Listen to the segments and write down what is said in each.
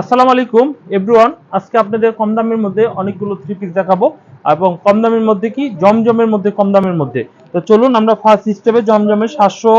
আসসালামু আলাইকুম এভরিওয়ান আজকে আপনাদের কম দামের মধ্যে অনেকগুলো থ্রি পিস দেখাবো। এবং কম দামের মধ্যে কি? জমজমের মধ্যে, কম দামের মধ্যে। তো চলুন আমরা ফার্স্ট স্টেপে জমজমের সাতশো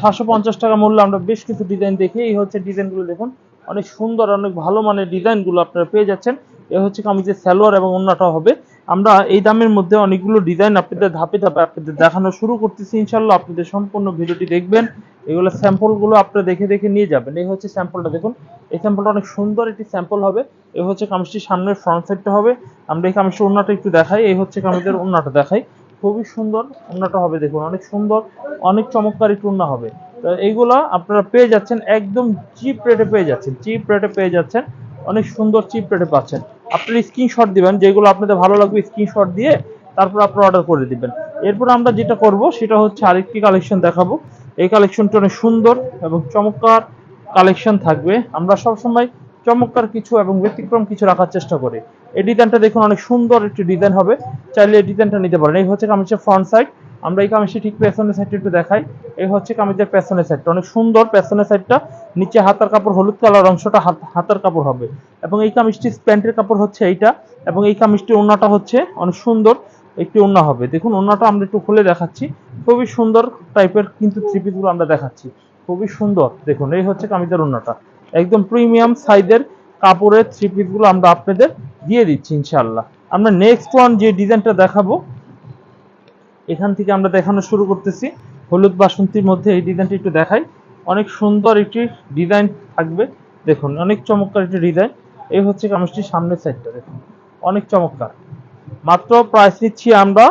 সাতশো পঞ্চাশ টাকা মূল্য আমরা বেশ কিছু ডিজাইন দেখি। এই হচ্ছে ডিজাইনগুলো দেখুন। অনেক সুন্দর, অনেক ভালো মানের ডিজাইনগুলো আপনারা পেয়ে যাচ্ছেন। এ হচ্ছে কামিজের স্যালোয়ার এবং অন্যটা হবে আমরা এই দামের মধ্যে অনেকগুলো ডিজাইন আপনাদের ধাপে ধাপে আপনাদের দেখানো শুরু করতেছি ইনশাল্লাহ আপনাদের সম্পূর্ণ ভিডিওটি দেখবেন। এগুলো স্যাম্পলগুলো আপনারা দেখে দেখে নিয়ে যাবেন। এই হচ্ছে স্যাম্পলটা দেখুন। এই স্যাম্পলটা অনেক সুন্দর একটি স্যাম্পল হবে। এই হচ্ছে কামিজটির সামনের ফ্রন্ট সাইডটা হবে। আমরা এই কামিজটির ওন্নাটা একটু দেখাই। এই হচ্ছে কামিজের ওন্নাটা দেখাই। খুবই সুন্দর ওন্নাটা হবে দেখুন। অনেক সুন্দর, অনেক চমৎকার একটু ওন্না হবে। তো এইগুলা আপনারা পেয়ে যাচ্ছেন, একদম চিপ রেটে পেয়ে যাচ্ছেন। চিপ রেটে পেয়ে যাচ্ছেন, অনেক সুন্দর চিপ রেটে পাচ্ছেন। আপনারা স্ক্রিনশট দিবেন, যেগুলো আপনাদের ভালো লাগবে স্ক্রিনশট দিয়ে তারপর আপনারা অর্ডার করে দিবেন। এরপর আমরা যেটা করব, সেটা হচ্ছে আরেকটি কালেকশন দেখাবো। এই কালেকশনটা অনেক সুন্দর এবং চমৎকার কালেকশন থাকবে। আমরা সবসময় চমৎকার কিছু এবং ব্যতিক্রম কিছু রাখার চেষ্টা করি। এই ডিজাইনটা দেখুন, অনেক সুন্দর একটি ডিজাইন হবে। চাইলে এই ডিজাইনটা নিতে পারেন। এই হচ্ছে কামিজের ফ্রন্ট সাইড আমরা এই কামিজটি ঠিক পেছনের সাইডটা একটু দেখাই। এই হচ্ছে কামিজের পেছনের সাইডটা অনেক সুন্দর পেছনের সাইডটা নিচে হাতার কাপড়, হলুদ কালার অংশটা হাত হাতার কাপড় হবে। এবং এই কামিজটি প্যান্টের কাপড় হচ্ছে এইটা এবং এই কামিজটির ওড়নাটা হচ্ছে অনেক সুন্দর, একটি ওড়না হবে। দেখুন ওড়নাটা আমরা একটু খুলে দেখাচ্ছি। খুবই সুন্দর টাইপের কিন্তু থ্রি পিসগুলো আমরা দেখাচ্ছি। খুবই সুন্দর। দেখুন, এই হচ্ছে কামিজের ওড়নাটা একদম প্রিমিয়াম সাইজের কাপড়ের থ্রি পিসগুলো আমরা আপনাদের দিয়ে দিচ্ছি, ইনশাআল্লাহ। আমরা নেক্সট ওয়ান যে ডিজাইনটা দেখাবো, এখান থেকে আমরা দেখানো শুরু করতেছি। হলুদ বাসন্তীর মধ্যে এই ডিজাইনটি একটু দেখাই। অনেক সুন্দর একটি ডিজাইন থাকবে। দেখুন, অনেক চমৎকার একটি ডিজাইন এই হচ্ছে কামিজটির সামনের সাইডটা দেখুন। অনেক চমৎকার। মাত্র প্রাইস নিচ্ছি আমরা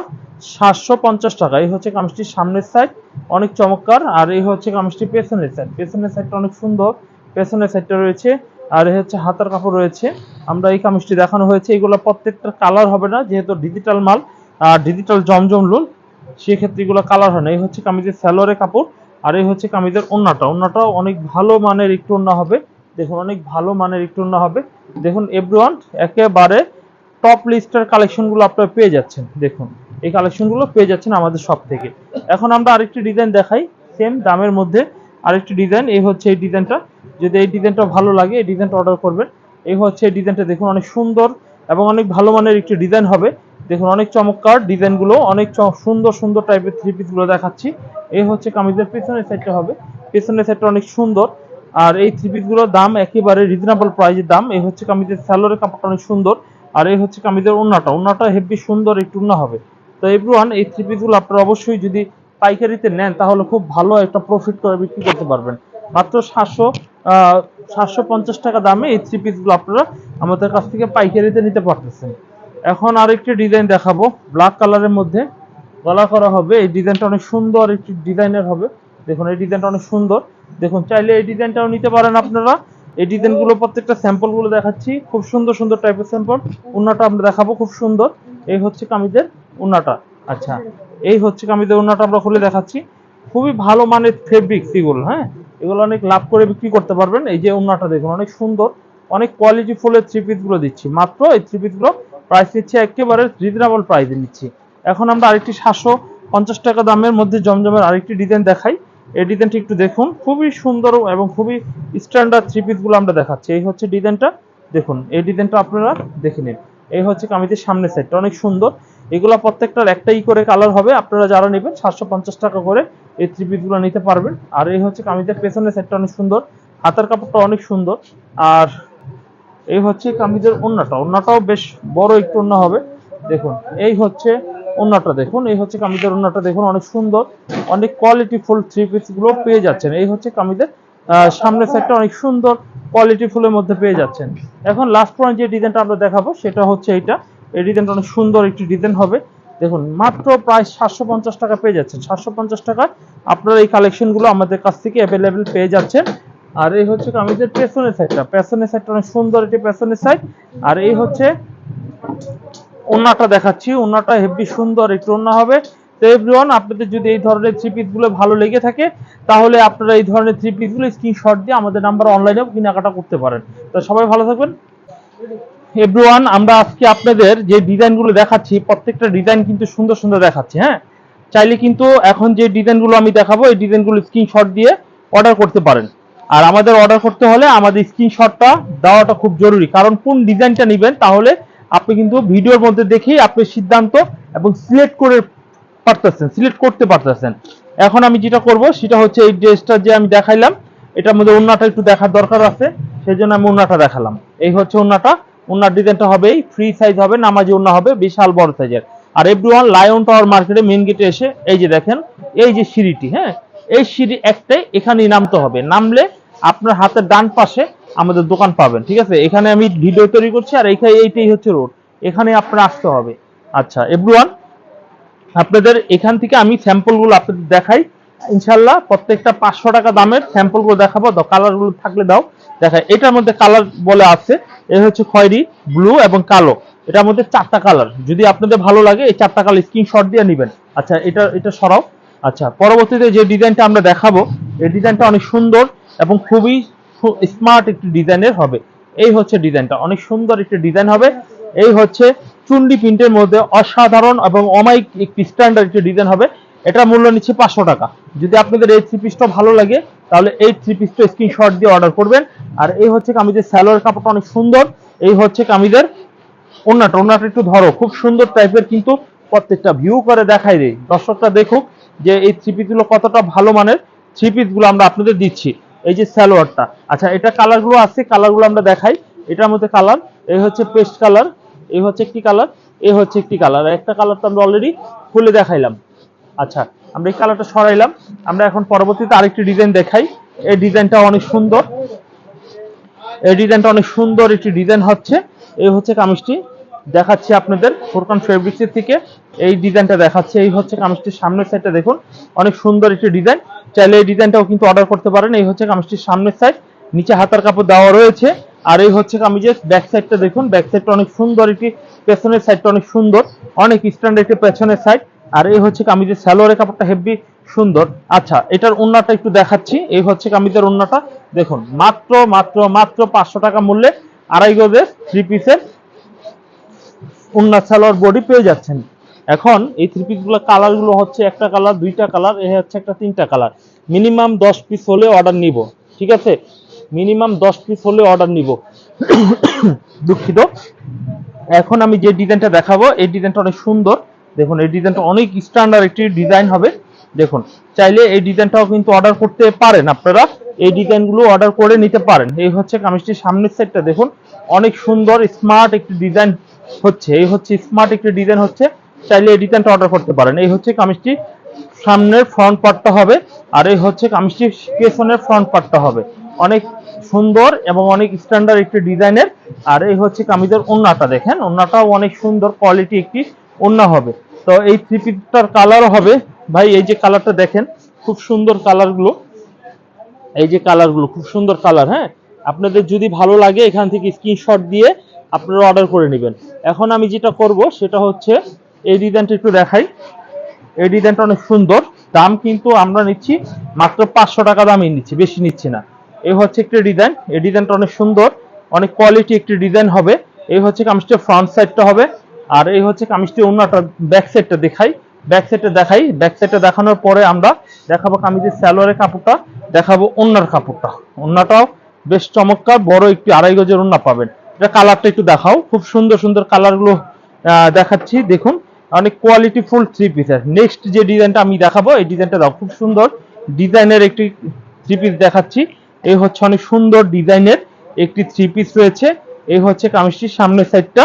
সাতশো পঞ্চাশ টাকা। এই হচ্ছে কামিজটির সামনের সাইড অনেক চমৎকার। আর এই হচ্ছে কামিজটির পেছনের সাইড পেছনের সাইডটা অনেক সুন্দর। পেছনের সাইডটা রয়েছে। আর এই হচ্ছে হাতার কাপড় রয়েছে। আমরা এই কামিজটি দেখানো হয়েছে। এগুলো প্রত্যেকটা কালার হবে না, যেহেতু ডিজিটাল মাল আর ডিজিটাল জমজম লুল সেক্ষেত্রে এগুলো কালার হয় না। এই হচ্ছে কামিজের স্যালোয়ারের কাপড় আর এই হচ্ছে কামিজের ওন্নাটা। ওন্নাটাও অনেক ভালো মানের একটু ওন্না হবে। দেখুন, অনেক ভালো মানের ওন্না হবে। দেখুন এভরিওয়ান একেবারে টপ লিস্টের কালেকশনগুলো আপনারা পেয়ে যাচ্ছেন। দেখুন, এই কালেকশনগুলো পেয়ে যাচ্ছেন আমাদের সব থেকে। এখন আমরা আরেকটি ডিজাইন দেখাই সেম দামের মধ্যে আরেকটি ডিজাইন এই হচ্ছে এই ডিজাইনটা যদি এই ডিজাইনটা ভালো লাগে, এই ডিজাইনটা অর্ডার করবেন। এই হচ্ছে এই ডিজাইনটা দেখুন, অনেক সুন্দর এবং অনেক ভালো মানের একটি ডিজাইন হবে। দেখুন, অনেক চমৎকার ডিজাইনগুলো অনেক সুন্দর সুন্দর টাইপের থ্রি পিসগুলো দেখাচ্ছি। এই হচ্ছে কামিজের পেছনের সাইডটা হবে। পেছনের সাইডটা অনেক সুন্দর। আর এই থ্রি পিসগুলোর দাম একেবারে রিজনেবল প্রাইসের দাম। এই হচ্ছে কামিজের স্যালোরের কাপড়টা অনেক সুন্দর। আর এই হচ্ছে কামিজের ওন্নাটা ওন্নাটা হেভি সুন্দর, একটু ওন্না হবে। তো এভরিওয়ান এই থ্রি পিসগুলো আপনারা অবশ্যই যদি পাইকারিতে নেন, তাহলে খুব ভালো একটা প্রফিট করে বিক্রি করতে পারবেন। মাত্র সাতশো সাতশো পঞ্চাশ টাকা দামে এই থ্রি পিসগুলো আপনারা আমাদের কাছ থেকে পাইকারিতে নিতে পারতেছেন। এখন আরেকটি ডিজাইন দেখাবো। ব্ল্যাক কালারের মধ্যে গলা করা হবে, এই ডিজাইনটা অনেক সুন্দর, একটি ডিজাইনের হবে। দেখুন, এই ডিজাইনটা অনেক সুন্দর। দেখুন, চাইলে এই ডিজাইনটাও নিতে পারেন আপনারা। এই ডিজাইনগুলো প্রত্যেকটা স্যাম্পলগুলো দেখাচ্ছি। খুব সুন্দর সুন্দর টাইপের স্যাম্পল উন্নাটা আমরা দেখাবো, খুব সুন্দর। এই হচ্ছে কামিজের উন্নাটা। আচ্ছা এই হচ্ছে কামিজের উন্নাটা আমরা খুলে দেখাচ্ছি। খুবই ভালো মানের ফেব্রিক্স এগুলো হ্যাঁ? এগুলো অনেক লাভ করে বিক্রি করতে পারবেন। এই যে উন্নাটা দেখুন, অনেক সুন্দর। অনেক কোয়ালিটি ফুলের থ্রি পিসগুলো দিচ্ছি। মাত্র এই থ্রি পিসগুলো প্রাইস নিচ্ছে একেবারে রিজনেবল প্রাইসে নিচ্ছি। এখন আমরা আরেকটি সাতশো পঞ্চাশ টাকা দামের মধ্যে জমজমের আরেকটি ডিজাইন দেখাই। এই ডিজাইনটি একটু দেখুন। খুবই সুন্দর এবং খুবই স্ট্যান্ডার্ড থ্রি পিসগুলো আমরা দেখাচ্ছি। এই হচ্ছে ডিজাইনটা দেখুন, এই ডিজাইনটা আপনারা দেখে নিন। এই হচ্ছে কামিজের সামনের সাইডটা অনেক সুন্দর। এগুলো প্রত্যেকটার একটাই করে কালার হবে। আপনারা যারা নেবেন, সাতশো পঞ্চাশ টাকা করে এই থ্রি পিসগুলো নিতে পারবেন। আর এই হচ্ছে কামিজের পেছনের সাইডটা অনেক সুন্দর। হাতার কাপড়টা অনেক সুন্দর। আর এই হচ্ছে কামিজের ওন্নাটা। ওন্নাটাও বেশ বড় একটু ওন্না হবে। দেখুন, এই হচ্ছে ওন্নাটা দেখুন, এই হচ্ছে কামিজের ওন্নাটা দেখুন, অনেক সুন্দর, অনেক কোয়ালিটি ফুল থ্রি পিসগুলো পেয়ে যাচ্ছেন। এই হচ্ছে কামিজের সামনের সাইডটা অনেক সুন্দর কোয়ালিটি ফুলের মধ্যে পেয়ে যাচ্ছেন। এখন লাস্ট পয়েন্ট যে ডিজাইনটা আমরা দেখাবো, সেটা হচ্ছে এইটা। এই ডিজাইনটা অনেক সুন্দর একটি ডিজাইন হবে। দেখুন, মাত্র প্রায় সাতশো পঞ্চাশ টাকা পেয়ে যাচ্ছেন। সাতশো পঞ্চাশ টাকা আপনারা এই কালেকশনগুলো আমাদের কাছ থেকে অ্যাভেলেবেল পেয়ে যাচ্ছেন। আর এই হচ্ছে কামিজের পেছনের সাইডটা পেছনের সাইডটা অনেক সুন্দর একটি পেছনের সাইড আর এই হচ্ছে ওন্নাটা দেখাচ্ছি, ওন্নাটা হেভি সুন্দর, একটু ওন্না হবে। তো এভরিওয়ান আপনাদের যদি এই ধরনের থ্রি পিসগুলো ভালো লেগে থাকে, তাহলে আপনারা এই ধরনের থ্রি পিসগুলো স্ক্রিনশট দিয়ে আমাদের নাম্বার অনলাইনেও কেনাকাটা করতে পারেন। তো সবাই ভালো থাকবেন। এভরিওয়ান আমরা আজকে আপনাদের যে ডিজাইনগুলো দেখাচ্ছি, প্রত্যেকটা ডিজাইন কিন্তু সুন্দর সুন্দর দেখাচ্ছি হ্যাঁ? চাইলে কিন্তু এখন যে ডিজাইনগুলো আমি দেখাবো, এই ডিজাইনগুলো স্ক্রিনশট দিয়ে অর্ডার করতে পারেন। আর আমাদের অর্ডার করতে হলে আমাদের স্ক্রিনশটটা দেওয়াটা খুব জরুরি, কারণ কোন ডিজাইনটা নেবেন, তাহলে আপনি কিন্তু ভিডিওর মধ্যে দেখেই আপনি সিদ্ধান্ত এবং সিলেক্ট করে পারতেছেন সিলেক্ট করতে পারতেছেন। এখন আমি যেটা করব, সেটা হচ্ছে এই ড্রেসটা যে আমি দেখাইলাম, এটার মধ্যে ওন্নাটা একটু দেখার দরকার আছে সেই জন্য আমি ওন্নাটা দেখালাম। এই হচ্ছে ওন্নাটা ওন্নার ডিজাইনটা হবে ফ্রি সাইজ হবে, নামাজি ওন্না হবে, বিশাল বড় সাইজের আর এভরি ওয়ান লায়ন টাওয়ার মার্কেটে মেন গেটে এসে, এই যে দেখেন, এই যে সিঁড়িটি হ্যাঁ? এই সিঁড়ি একটাই, এখানেই নামতে হবে। নামলে আপনার হাতের ডান পাশে আমাদের দোকান পাবেন, ঠিক আছে? এখানে আমি ভিডিও তৈরি করছি আর এইখানে এইটাই হচ্ছে রোড এখানে আপনার আসতে হবে। আচ্ছা এভরিওয়ান আপনাদের এখান থেকে আমি স্যাম্পলগুলো আপনাদের দেখাই। ইনশাল্লাহ প্রত্যেকটা পাঁচশো টাকা দামের স্যাম্পলগুলো দেখাবো। দাও কালারগুলো থাকলে দাও। দেখাই, এটার মধ্যে কালার বলে আছে। এ হচ্ছে খয়েরি ব্লু এবং কালো। এটার মধ্যে চারটা কালার যদি আপনাদের ভালো লাগে, এই চারটা কালার স্ক্রিনশট দিয়ে নেবেন। আচ্ছা এটা এটা সরাও। আচ্ছা পরবর্তীতে যে ডিজাইনটা আমরা দেখাবো, এই ডিজাইনটা অনেক সুন্দর এবং খুবই স্মার্ট একটি ডিজাইনের হবে। এই হচ্ছে ডিজাইনটা অনেক সুন্দর একটি ডিজাইন হবে। এই হচ্ছে চুন্ডি প্রিন্টের মধ্যে অসাধারণ এবং অমাইক একটি স্ট্যান্ডার্ড একটি ডিজাইন হবে। এটা মূল্য নিচ্ছে পাঁচশো টাকা। যদি আপনাদের এই থ্রি পিসটা ভালো লাগে, তাহলে এই থ্রি পিসটা স্ক্রিনশট দিয়ে অর্ডার করবেন। আর এই হচ্ছে কামিজের স্যালোয়ার কাপড়টা অনেক সুন্দর। এই হচ্ছে কামিজের ওন্নাটা ওন্নাটা একটু ধরো। খুব সুন্দর টাইপের কিন্তু প্রত্যেকটা ভিউ করে দেখাই দেই। দর্শকরা দেখুক যে এই থ্রি পিসগুলো কতটা ভালো মানের। থ্রি পিসগুলো আমরা আপনাদের দিচ্ছি। এই যে স্যালোয়ারটা আচ্ছা এটা কালারগুলো আছে কালারগুলো আমরা দেখাই। এটার মধ্যে কালার এই হচ্ছে পেস্ট কালার এই হচ্ছে একটি কালার এই হচ্ছে একটি কালার একটা কালার তো আমরা অলরেডি খুলে দেখাইলাম। আচ্ছা আমরা এই কালারটা সরাইলাম। আমরা এখন পরবর্তীতে আরেকটি ডিজাইন দেখাই। এই ডিজাইনটা অনেক সুন্দর। এই ডিজাইনটা অনেক সুন্দর একটি ডিজাইন হচ্ছে। এই হচ্ছে কামিজটি। দেখাচ্ছি আপনাদের ফোরকান ফেব্রিক্সের থেকে। এই ডিজাইনটা দেখাচ্ছে। এই হচ্ছে কামিজটির সামনের সাইডটা দেখুন। অনেক সুন্দর একটি ডিজাইন চাইলে এই ডিজাইনটাও কিন্তু অর্ডার করতে পারেন। এই হচ্ছে কামিজটির সামনের সাইড নিচে হাতার কাপড় দেওয়া রয়েছে। আর এই হচ্ছে কামিজের ব্যাক সাইডটা দেখুন। ব্যাক সাইডটা অনেক সুন্দর একটি পেছনের সাইডটা অনেক সুন্দর। অনেক স্ট্যান্ডার্ড একটি পেছনের সাইড আর এই হচ্ছে কামিজের স্যালোয়ারের কাপড়টা হেভি সুন্দর। আচ্ছা এটার ওন্নাটা একটু দেখাচ্ছি। এই হচ্ছে কামিজের ওন্নাটা দেখুন, মাত্র মাত্র মাত্র পাঁচশো টাকা মূল্যে আড়াই গজের থ্রি পিসের উন্নাত সালোয়ার বডি পেয়ে যাচ্ছেন। এখন এই থ্রি পিসগুলো কালারগুলো হচ্ছে একটা কালার দুইটা কালার এ হচ্ছে একটা তিনটা কালার মিনিমাম দশ পিস হলে অর্ডার নিব, ঠিক আছে? মিনিমাম দশ পিস হলে অর্ডার নিব। দুঃখিত। এখন আমি যে ডিজাইনটা দেখাবো, এই ডিজাইনটা অনেক সুন্দর। দেখুন, এই ডিজাইনটা অনেক স্ট্যান্ডার্ড একটি ডিজাইন হবে। দেখুন, চাইলে এই ডিজাইনটাও কিন্তু অর্ডার করতে পারেন আপনারা। এই ডিজাইনগুলো অর্ডার করে নিতে পারেন। এই হচ্ছে কামিজটির সামনের সাইডটা দেখুন। অনেক সুন্দর স্মার্ট একটি ডিজাইন হচ্ছে, এই হচ্ছে স্মার্ট একটি ডিজাইন হচ্ছে, চাইলে এই ডিজাইনটা অর্ডার করতে পারেন। এই হচ্ছে কামিজটি, সামনের ফ্রন্ট পার্টটা হবে, আর এই হচ্ছে কামিজটি পেছনের ফ্রন্ট পার্টটা হবে। অনেক সুন্দর এবং অনেক স্ট্যান্ডার্ড একটি ডিজাইনের আর এই হচ্ছে কামিজের ওন্নাটা দেখেন, ওন্নাটাও অনেক সুন্দর কোয়ালিটি একটি ওন্না হবে। তো এই থ্রি পিসটার কালারও হবে। ভাই, এই যে কালারটা দেখেন, খুব সুন্দর কালারগুলো এই যে কালারগুলো খুব সুন্দর কালার হ্যাঁ? আপনাদের যদি ভালো লাগে এখান থেকে স্ক্রিনশট দিয়ে আপনারা অর্ডার করে নেবেন। এখন আমি যেটা করব সেটা হচ্ছে এই ডিজাইনটা একটু দেখাই। এই ডিজাইনটা অনেক সুন্দর। দাম কিন্তু আমরা নিচ্ছি মাত্র পাঁচশো টাকা দামই নিচ্ছি, বেশি নিচ্ছি না। এই হচ্ছে একটি ডিজাইন। এই ডিজাইনটা অনেক সুন্দর, অনেক কোয়ালিটি একটি ডিজাইন হবে। এই হচ্ছে কামিজটির ফ্রন্ট সাইডটা হবে। আর এই হচ্ছে কামিজটি অন্যটা ব্যাক সাইডটা দেখাই। ব্যাক সাইডটা দেখাই। ব্যাক সাইডটা দেখানোর পরে আমরা দেখাবো কামিজের স্যালোয়ারের কাপড়টা, দেখাবো অন্যার কাপড়টা। অন্যটাও বেশ চমৎকার, বড় একটি আড়াই গজের ওন্না পাবেন। এটা কালারটা একটু দেখাও। খুব সুন্দর সুন্দর কালারগুলো দেখাচ্ছি। দেখুন, অনেক কোয়ালিটি ফুল থ্রি পিসের নেক্সট যে ডিজাইনটা আমি দেখাবো, এই ডিজাইনটা দাও, খুব সুন্দর ডিজাইনের একটি থ্রি পিস দেখাচ্ছি। এই হচ্ছে অনেক সুন্দর ডিজাইনের একটি থ্রি পিস রয়েছে। এই হচ্ছে কামিজটির সামনের সাইডটা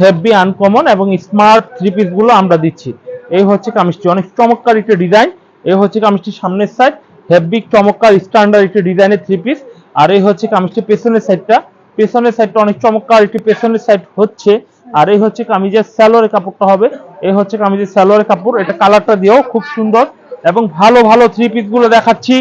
হেভি আনকমন এবং স্মার্ট থ্রি পিসগুলো আমরা দিচ্ছি। এই হচ্ছে কামিজটি, অনেক চমৎকার একটি ডিজাইন এই হচ্ছে কামিজটির সামনের সাইড হেভি চমৎকার স্ট্যান্ডার্ড একটি ডিজাইনের থ্রি পিস আর এই হচ্ছে কামিজটির পেছনের সাইডটা পেছনের সাইডটা অনেক চমৎকার একটি পেছনের সাইড হচ্ছে। আর এই হচ্ছে কামিজের স্যালোয়ারের কাপড়টা হবে। এই হচ্ছে কামিজের স্যালোয়ারের কাপড়। এটা কালারটা দিয়েও খুব সুন্দর এবং ভালো ভালো থ্রি পিসগুলো দেখাচ্ছি।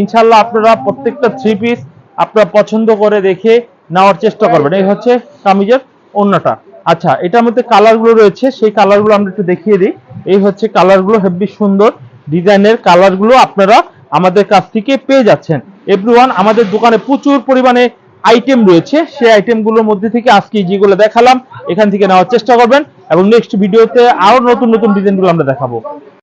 ইনশাল্লাহ আপনারা প্রত্যেকটা থ্রি পিস আপনারা পছন্দ করে দেখে নেওয়ার চেষ্টা করবেন। এই হচ্ছে কামিজের অন্যটা আচ্ছা এটার মধ্যে কালারগুলো রয়েছে। সেই কালারগুলো আমরা একটু দেখিয়ে দিই। এই হচ্ছে কালারগুলো হেভি সুন্দর। ডিজাইনের কালারগুলো আপনারা আমাদের কাছ থেকে পেয়ে যাচ্ছেন। এভরিওয়ান আমাদের দোকানে প্রচুর পরিমাণে আইটেম রয়েছে, সেই আইটেমগুলোর মধ্যে থেকে আজকে যেগুলো দেখালাম, এখান থেকে নেওয়ার চেষ্টা করবেন। এবং নেক্সট ভিডিওতে আরও নতুন নতুন ডিজাইনগুলো আমরা দেখাবো।